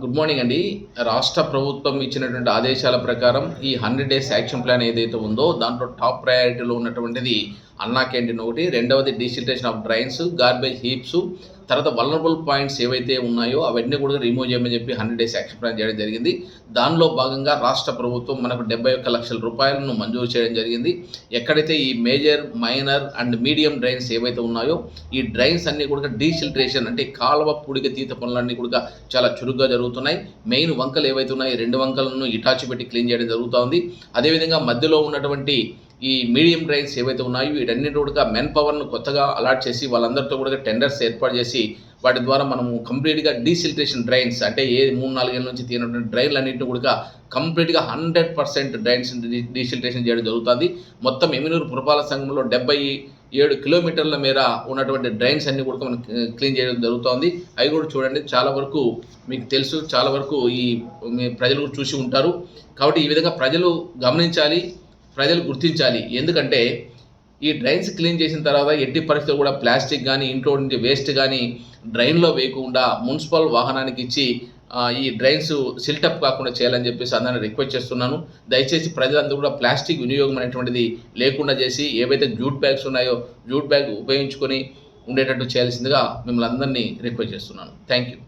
Good morning అండి. రాష్ట్ర ప్రభుత్వం ఇచ్చినటువంటి ఆదేశాల ప్రకారం ఈ హండ్రెడ్ డేస్ యాక్షన్ ప్లాన్ ఏదైతే ఉందో దాంట్లో టాప్ ప్రయారిటీలో ఉన్నటువంటిది అన్నా క్యాంటీన్ ఒకటి రెండవది desiltation of drains garbage heaps తర్వాత వలనబుల్ పాయింట్స్ ఏవైతే ఉన్నాయో అవన్నీ కూడా రిమూవ్ చేయమని చెప్పి హండ్రెడ్ డేస్ యాక్షన్ ప్లాన్ చేయడం జరిగింది. దానిలో భాగంగా రాష్ట్ర ప్రభుత్వం మనకు డెబ్బై ఒక్క లక్షల రూపాయలను మంజూరు చేయడం జరిగింది. ఎక్కడైతే ఈ major minor and medium drains ఏవైతే ఉన్నాయో ఈ డ్రైన్స్ అన్ని కూడా డీసిల్ట్రేషన్ అంటే కాలువ పూడిక తీత పనులన్నీ కూడా చాలా చురుగ్గా జరుగుతున్నాయి. మెయిన్ వంకలు ఏవైతే ఉన్నాయో రెండు వంకలను ఇటాచి పెట్టి క్లీన్ చేయడం జరుగుతోంది. అదేవిధంగా మధ్యలో ఉన్నటువంటి ఈ మీడియం డ్రైన్స్ ఏవైతే ఉన్నాయో వీటన్నిటి కూడా మెన్ పవర్ను కొత్తగా అలాట్ చేసి వాళ్ళందరితో కూడా టెండర్స్ ఏర్పాటు చేసి వాటి ద్వారా మనము కంప్లీట్గా డీసిల్ట్రేషన్ డ్రైన్స్ అంటే ఏ మూడు నాలుగేళ్ళ నుంచి తీరినటువంటి డ్రైన్లు అన్నింటిని కూడా కంప్లీట్గా హండ్రెడ్ పర్సెంట్ డ్రైన్స్ డీసిల్ట్రేషన్ చేయడం జరుగుతుంది. మొత్తం ఎమినూరు పురపాలక సంఘంలో డెబ్బై ఏడు కిలోమీటర్ల మేర ఉన్నటువంటి డ్రైన్స్ అన్ని కూడా మనం క్లీన్ చేయడం జరుగుతోంది. అవి కూడా చూడండి చాలా వరకు మీకు తెలుసు చాలా వరకు ఈ మీ ప్రజలు చూసి ఉంటారు. కాబట్టి ఈ విధంగా ప్రజలు గమనించాలి. ప్రజలు గుర్తించాలి. ఎందుకంటే ఈ డ్రైన్స్ క్లీన్ చేసిన తర్వాత ఎట్టి పరిస్థితుల్లో కూడా ప్లాస్టిక్ కానీ ఇంట్లో నుంచి వేస్ట్ కానీ డ్రైన్లో వేయకుండా మున్సిపల్ వాహనానికి ఇచ్చి ఈ డ్రైన్స్ సిల్టప్ కాకుండా చేయాలని చెప్పేసి అందరిని రిక్వెస్ట్ చేస్తున్నాను. దయచేసి ప్రజలందరూ కూడా ప్లాస్టిక్ వినియోగం అనేటువంటిది లేకుండా చేసి ఏవైతే జూట్ బ్యాగ్స్ ఉన్నాయో జూట్ బ్యాగ్ ఉపయోగించుకొని ఉండేటట్టు చేయాల్సిందిగా మిమ్మల్ని అందరినీ రిక్వెస్ట్ చేస్తున్నాను. Thank you